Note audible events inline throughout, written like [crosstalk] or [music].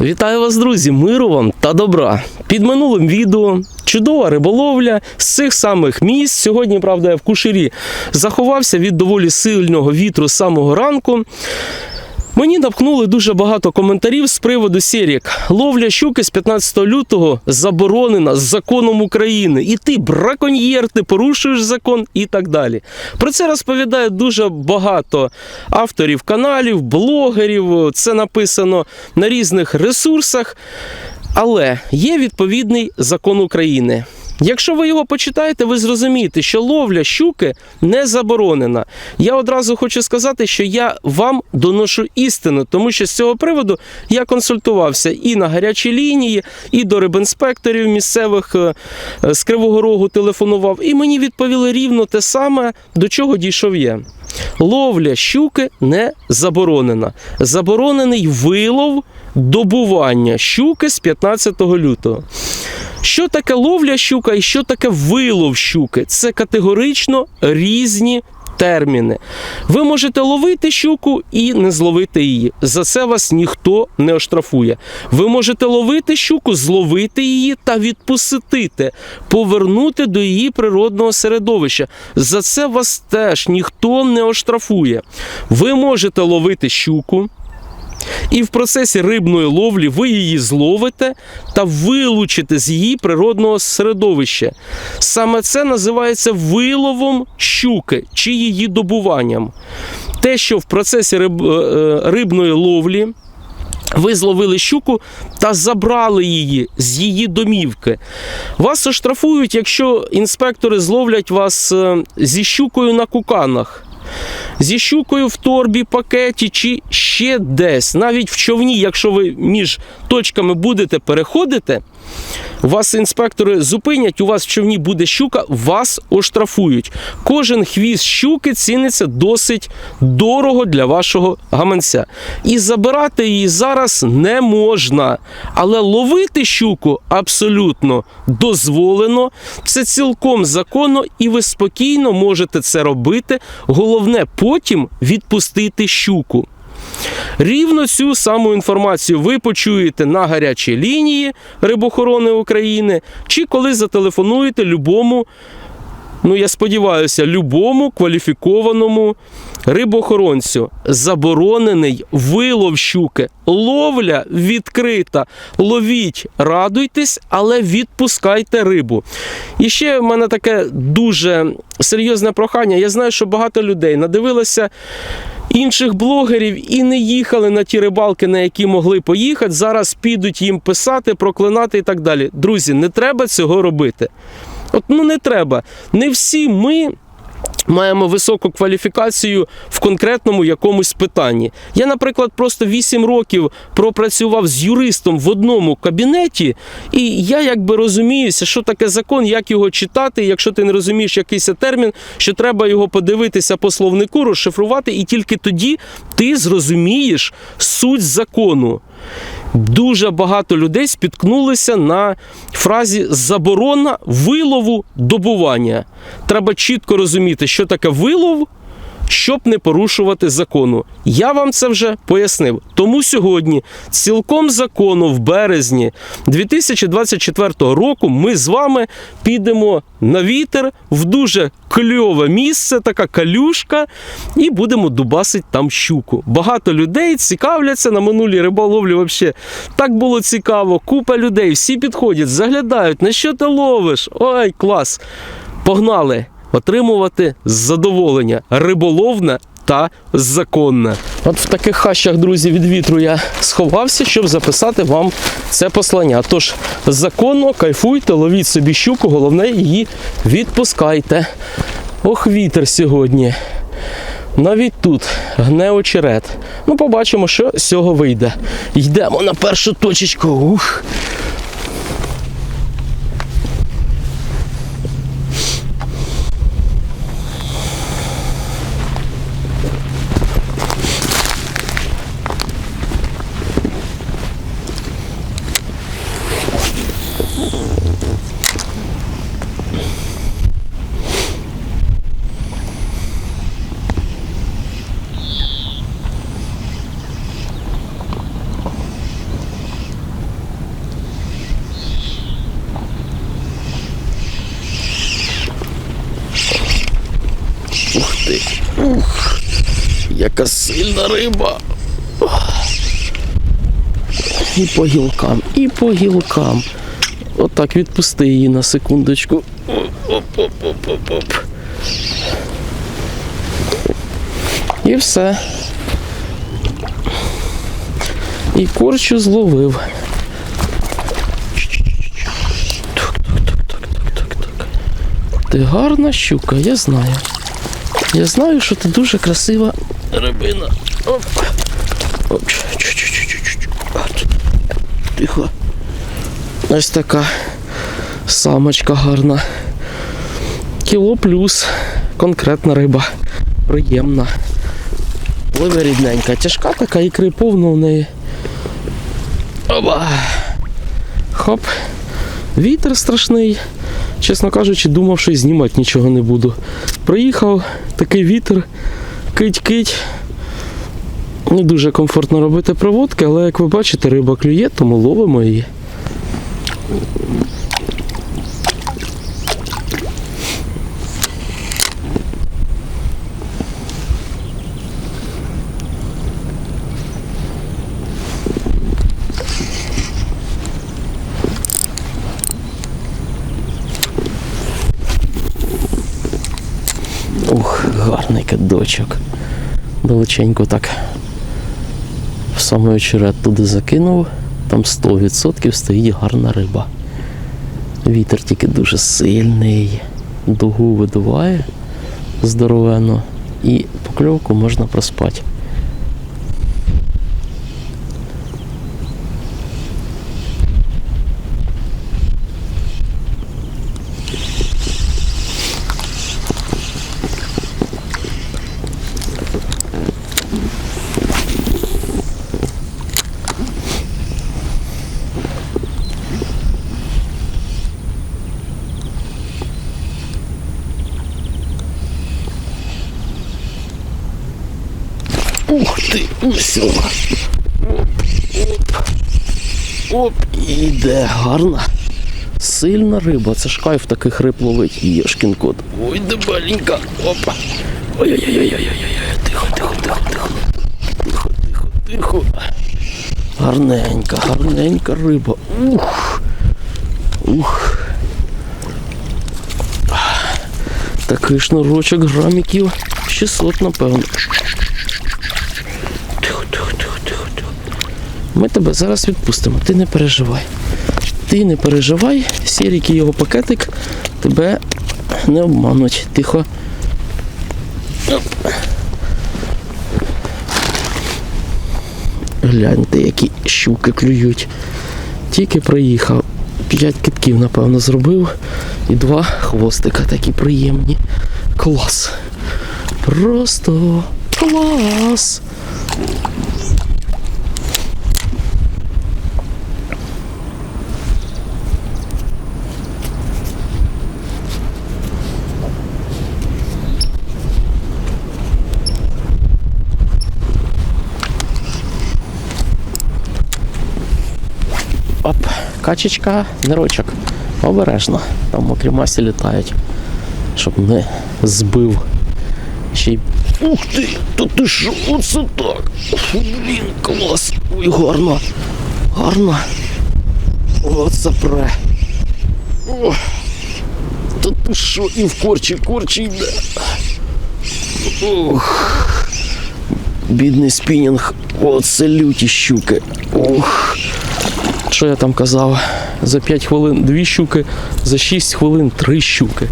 Вітаю вас, друзі! Миру вам та добра. Під минулим відео чудова риболовля з цих самих місць. Сьогодні, правда, я в кушері заховався від доволі сильного вітру з самого ранку. Мені напхнули дуже багато коментарів з приводу серік. Ловля щуки з 15 лютого заборонена з законом України. І ти браконьєр, ти порушуєш закон і так далі. Про це розповідає дуже багато авторів каналів, блогерів. Це написано на різних ресурсах. Але є відповідний закон України. Якщо ви його почитаєте, ви зрозумієте, що ловля щуки не заборонена. Я одразу хочу сказати, що я вам доношу істину, тому що з цього приводу я консультувався і на гарячій лінії, і до рибінспекторів місцевих е, е, з Кривого Рогу телефонував, і мені відповіли рівно те саме, до чого дійшов я. Ловля щуки не заборонена. Заборонений вилов добування щуки з 15 лютого. Що таке ловля щука і що таке вилов щуки? Це категорично різні терміни. Ви можете ловити щуку і не зловити її. За це вас ніхто не оштрафує. Ви можете ловити щуку, зловити її та відпустити, повернути до її природного середовища. За це вас теж ніхто не оштрафує. Ви можете ловити щуку. І в процесі рибної ловлі ви її зловите та вилучите з її природного середовища. Саме це називається виловом щуки чи її добуванням. Те, що в процесі риб, е, рибної ловлі ви зловили щуку та забрали її з її домівки. Вас оштрафують, якщо інспектори зловлять вас е, зі щукою на куканах зі щукою в торбі, пакеті чи ще десь, навіть в човні, якщо ви між точками будете переходити, вас інспектори зупинять, у вас в човні буде щука, вас оштрафують. Кожен хвіст щуки ціниться досить дорого для вашого гаманця. І забирати її зараз не можна. Але ловити щуку абсолютно дозволено. Це цілком законно, і ви спокійно можете це робити. Головне потім відпустити щуку. Рівно цю саму інформацію ви почуєте на гарячій лінії Рибохорони України, чи коли зателефонуєте любому, ну я сподіваюся, любому кваліфікованому рибоохоронцю. Заборонений вилов щуки. Ловля відкрита. Ловіть, радуйтесь, але відпускайте рибу. І ще в мене таке дуже серйозне прохання. Я знаю, що багато людей надивилося інших блогерів і не їхали на ті рибалки, на які могли поїхати. Зараз підуть їм писати, проклинати і так далі. Друзі, не треба цього робити. От ну не треба. Не всі ми. Маємо високу кваліфікацію в конкретному якомусь питанні. Я, наприклад, просто 8 років пропрацював з юристом в одному кабінеті, і я якби розуміюся, що таке закон, як його читати. Якщо ти не розумієш якийсь термін, що треба його подивитися по словнику, розшифрувати, і тільки тоді ти зрозумієш суть закону. Дуже багато людей спіткнулися на фразі заборона вилову добування. Треба чітко розуміти, що таке вилов, щоб не порушувати закону. Я вам це вже пояснив. Тому сьогодні, цілком законно, в березні 2024 року, ми з вами підемо на вітер в дуже кльове місце, така калюшка, і будемо дубасити там щуку. Багато людей цікавляться на минулій риболовлі. Взагалі так було цікаво. Купа людей, всі підходять, заглядають, на що ти ловиш? Ой, клас! Погнали! Отримувати задоволення риболовне та законне. От в таких хащах, друзі, від вітру я сховався, щоб записати вам це послання. Тож законно кайфуйте, ловіть собі щуку, головне її відпускайте. Ох, вітер сьогодні. Навіть тут гне очерет. Ну, побачимо, що з цього вийде. Йдемо на першу точечку. Ух. Яка сильна риба. І по гілкам, і по гілкам. Отак відпусти її на секундочку. Оп-оп-оп-оп-оп. І все. І корчу зловив. Ти гарна щука, я знаю. Я знаю, що ти дуже красива рибина. Оп. Оп. Тихо. Ось така самочка гарна. Кіло плюс. Конкретна риба. Приємна. Пливе рідненька. Тяжка така ікри повно в неї. Оба. Хоп. Вітер страшний. Чесно кажучи, думав, що й знімати нічого не буду. Проїхав, такий вітер, кить-кить. Не дуже комфортно робити проводки, але як ви бачите, риба клює, тому ловимо її. Ух, кидочок. Далеченько так. В самий очерет туди закинув. Там 100% стоїть гарна риба. Вітер тільки дуже сильний. Дугу видуває здоровенно. І покльовку можна проспати. Ух ти, усьо. Оп, оп. Оп, і йде гарна. Сильна риба, це ж кайф таких риб ловить. Єшкін кот. Ой, дебаленька. Опа. Ой-ой-ой-ой-ой-ой. Тихо, тихо, тихо, тихо. Тихо, тихо, тихо. Гарненька, гарненька риба. Ух. Ух. Такий шнурочок граміків 600, напевно. Ми тебе зараз відпустимо, ти не переживай. Ти не переживай, сірік і його пакетик тебе не обмануть. Тихо. Гляньте, які щуки клюють. Тільки приїхав. П'ять китків, напевно, зробив. І два хвостика такі приємні. Клас. Просто клас. Оп, качечка, нирочок. Обережно. Там мокрі масі літають. Щоб не збив. Ще й. Ух ти! Та ти що? Оце так! Блін, клас! Ой, гарно! Гарно! Оце пре! Та ти що? І в корчі, корчі йде! Ох! Бідний спінінг! Оце люті щуки! Ох! Що я там казав? За 5 хвилин дві щуки, за 6 хвилин три щуки.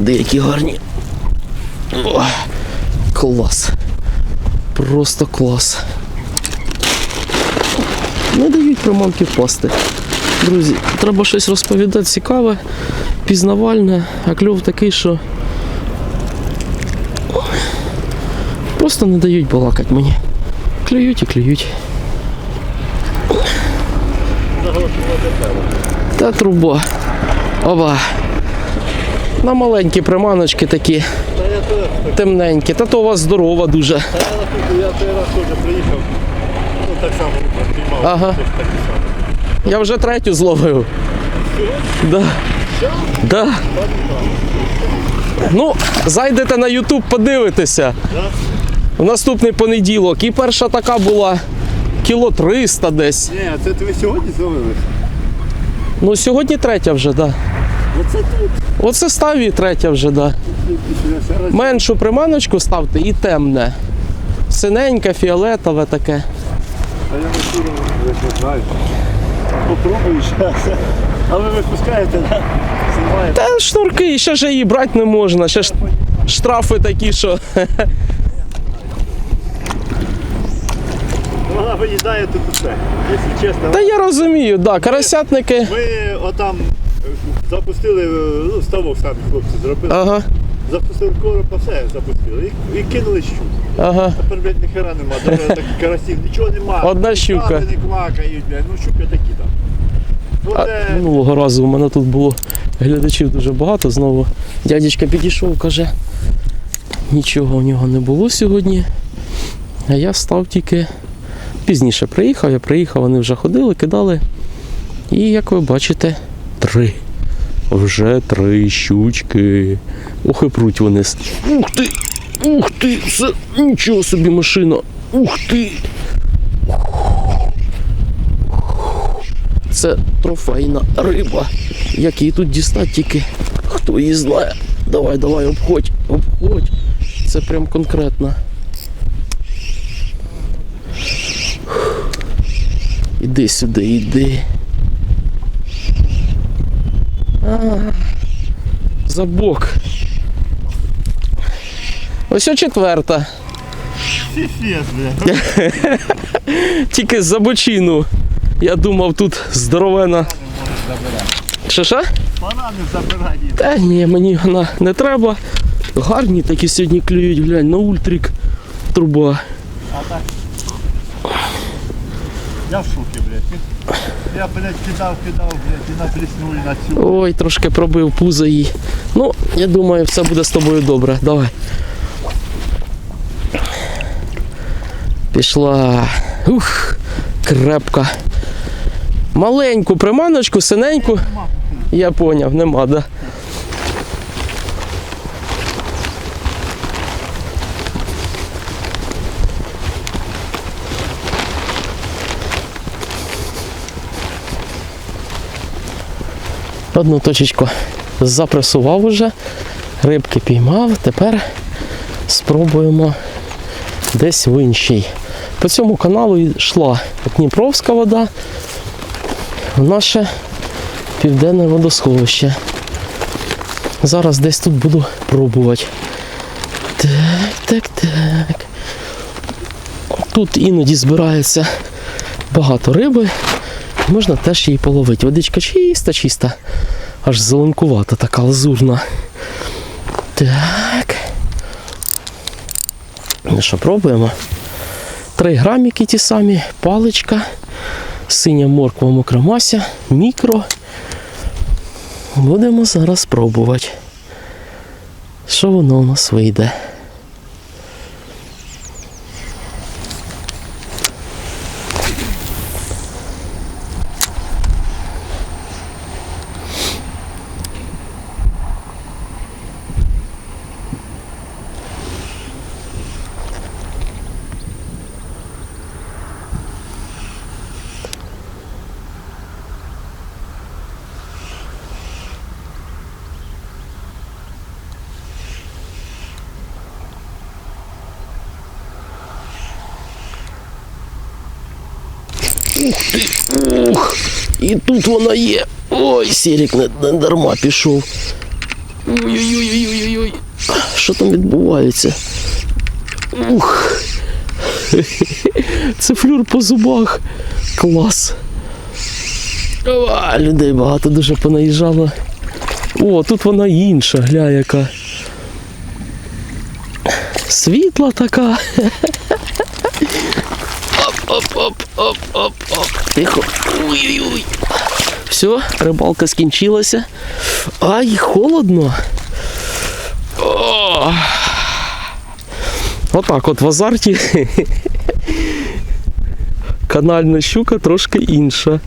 Деякі гарні. О, клас. Просто клас. Не дають приманки впасти. Друзі, треба щось розповідати цікаве, пізнавальне, а кльов такий, що. Просто не дають балакати мені. Клюють і клюють. Та труба. Оба. На маленькі приманочки такі. Темненькі. Та то у вас здорова дуже. Я той раз теж приїхав, ну так само піймав. Ага. Я вже третю зловив. Да. Да. Ну, зайдете на YouTube, подивитеся. в наступний понеділок. І перша така була кіло 300 десь. Ні, це ви сьогодні зловили? Ну сьогодні третя вже, да. Оце тут. Оце став і третя вже, да. Меншу приманочку ставте і темне. Синеньке, фіолетове таке. А я не знаю. Попробую зараз. А ви випускаєте, так? Та шнурки, ще ж її брати не можна. Ще ж штрафи такі, що. Вона виїдає тут усе. Якщо чесно, Та я розумію, да, карасятники. ми отам е, запустили, е, ну, ставок самі хлопці зробили. Ага, Запустили коропа, все запустили. І, і кинули щуку. ага. Тепер, блядь, ніхера нема, даже таких карасів, нічого нема. Одна щука. Не квакають, блядь, ну щуки такі там. Ну, А це... минулого разу у мене тут було глядачів дуже багато. Знову дядечка підійшов, каже, нічого у нього не було сьогодні. А я став тільки пізніше приїхав, я приїхав, вони вже ходили, кидали. І як ви бачите, три. Вже три щучки. Ох і пруть вони. Ух ти! Ух ти! Це нічого собі машина! Ух ти! Це трофейна риба. Як її тут дістати тільки хто її знає. Давай, давай, обходь, обходь. Це прям конкретно. Іди сюди, іди. А, за бок. Ось о четверта. [laughs] Тільки за бочину. Я думав, тут здоровена. Що що? Банани забирай. Та ні, мені вона не треба. Гарні такі сьогодні клюють, глянь, на ультрик труба. А так. Я в шокі, блядь. Я, блядь, кидав, кидав, блядь, і на і на цю. Ой, трошки пробив пузо її. Ну, я думаю, все буде з тобою добре. Давай. Пішла. Ух, крепка. Маленьку приманочку, синеньку. Я поняв, нема, да. Одну точечку запресував уже, рибки піймав, тепер спробуємо десь в іншій. По цьому каналу йшла Дніпровська вода в наше південне водосховище. Зараз десь тут буду пробувати. Так, так, так. Тут іноді збирається багато риби. Можна теж її половити. Водичка чиста, чиста. Аж зеленкувата, така лазурна. Так. Ну що, пробуємо. Три граміки ті самі, паличка, синя морква мокромася, мікро. Будемо зараз пробувати. Що воно у нас вийде? Ух, і тут вона є. Ой, Сірік не, не дарма пішов. Ой-ой-ой-ой-ой. Що там відбувається? Ух. Це флюр по зубах. Клас. А, людей багато дуже понаїжджало. О, тут вона інша, гля яка. Світла така. Оп-оп-оп-оп-оп-оп. Тихо. Ой-ой-ой. Все, рибалка скінчилася. Ай, холодно. О! Отак от в азарті. Канальна щука трошки інша.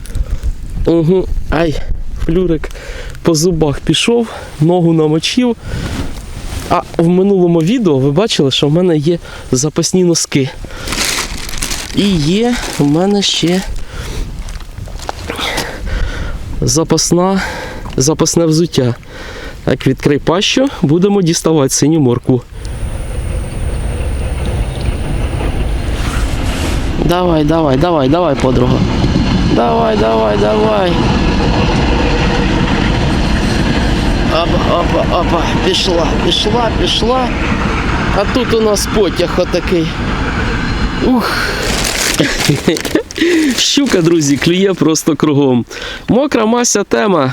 Угу. Ай, флюрик по зубах пішов, ногу намочив. А в минулому відео ви бачили, що в мене є запасні носки. І є в мене ще запасна, запасне взуття. Так, відкрий пащу, будемо діставати синю моркву. Давай, давай, давай, давай, подруга. Давай, давай, давай. Опа, опа, опа, пішла, пішла, пішла. А тут у нас потяг отакий. Ух. Щука, друзі, клює просто кругом. Мокра мася тема.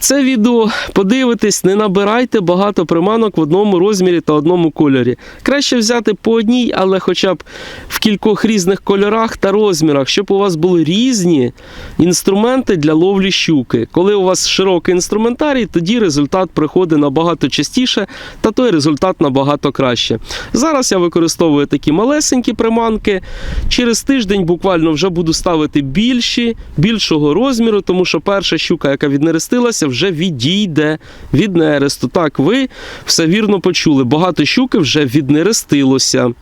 Це відео подивитись, не набирайте багато приманок в одному розмірі та одному кольорі. Краще взяти по одній, але хоча б в кількох різних кольорах та розмірах, щоб у вас були різні інструменти для ловлі щуки. Коли у вас широкий інструментарій, тоді результат приходить набагато частіше, та той результат набагато краще. Зараз я використовую такі малесенькі приманки. Через тиждень буквально вже буду ставити більші, більшого розміру, тому що перша щука, яка віднерестилася, вже відійде від нересту. Так, ви все вірно почули. Багато щуки вже віднерестилося.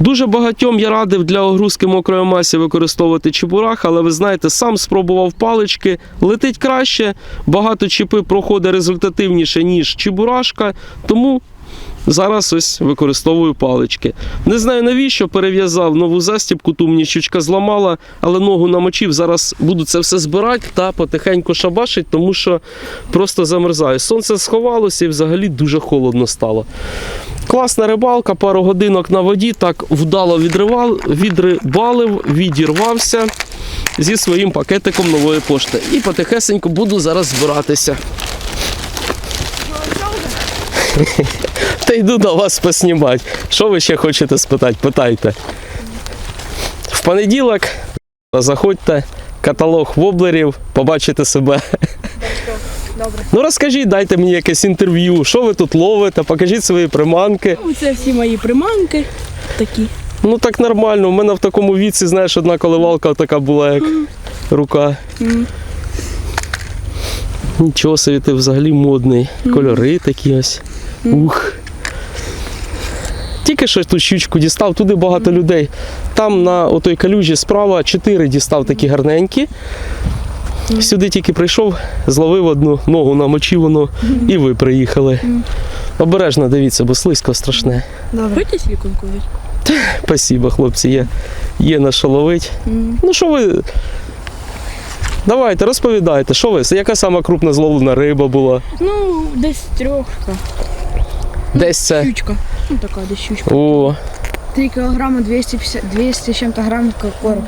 Дуже багатьом я радив для огрузки мокрої масі використовувати чебурах, але ви знаєте, сам спробував палички, летить краще, багато чіпи проходить результативніше, ніж чебурашка, тому зараз ось використовую палички. Не знаю навіщо перев'язав нову застібку, ту мені щучка зламала, але ногу намочив. Зараз буду це все збирати та потихеньку шабашить, тому що просто замерзаю. Сонце сховалося і взагалі дуже холодно стало. Класна рибалка, пару годинок на воді, так вдало відривав, відрибалив, відірвався зі своїм пакетиком нової пошти. І потихесенько буду зараз збиратися. [laughs] Та йду до вас поснімати. Що ви ще хочете спитати? Питайте. В понеділок заходьте, каталог воблерів, побачите себе. Добре. Ну розкажіть, дайте мені якесь інтерв'ю, що ви тут ловите, покажіть свої приманки. Ну, Це всі мої приманки такі. Ну так нормально. У мене в такому віці, знаєш, одна коливалка така була, як рука. Нічого собі, ти взагалі модний. Кольори такі ось. Ух. Тільки що ту щучку дістав, туди багато людей. Там на отой калюжі справа чотири дістав такі гарненькі. Сюди тільки прийшов, зловив одну ногу, намочив воно, і ви приїхали. Обережно дивіться, бо слизько страшне. Добре. [laughs] Спасибо, хлопці, є, є на що ловить. Ну що ви. Давайте, розповідайте, що ви? Яка сама крупна зловлена риба була? Ну, десь трьохка. Десь це. Щучка. Ну така десь щучка. О, 3 килограмма 250, 200 с чем-то грамм как короб.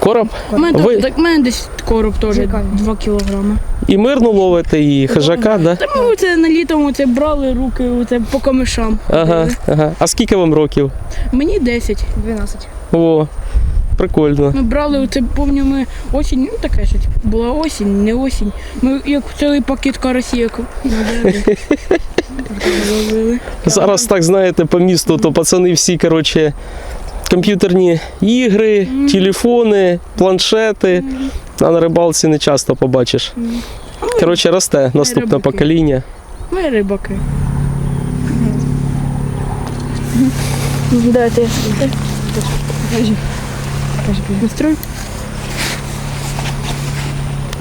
короб. У мене, Ви- так, у мене десь короб теж Цікаво. 2 кілограми. І мирно ловите, і хижака, да? Та ми це на літом це брали руки оце по камишам. Ага, ходили. ага. А скільки вам років? Мені 10. 12. О, прикольно. Ми брали оце, помню, ми осінь, ну таке щось. Була осінь, не осінь. Ми як цілий пакет. Ловили. [laughs] Зараз так знаєте, по місту, то пацани всі, коротше, комп'ютерні ігри, телефони, планшети. А на рибалці не часто побачиш. Коротше, росте наступне рибаки. покоління. Ми рибаки. Дайте. Настрой.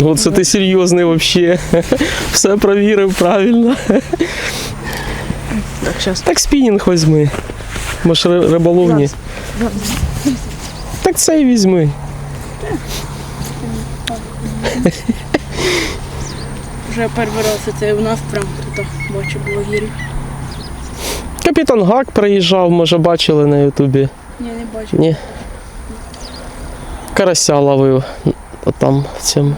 Оце ти серйозний взагалі. Все провірив правильно. Так, зараз. Так спінінг візьми. Може ри- риболовні. Так це і візьми. Вже перший раз це у нас прям тут бачу блогерів. Капітан Гак приїжджав, може бачили на Ютубі. Ні, не бачу. Ні. Карася ловив там цим.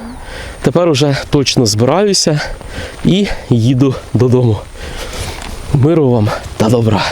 Тепер уже точно збираюся і їду додому. Миру вам та добра.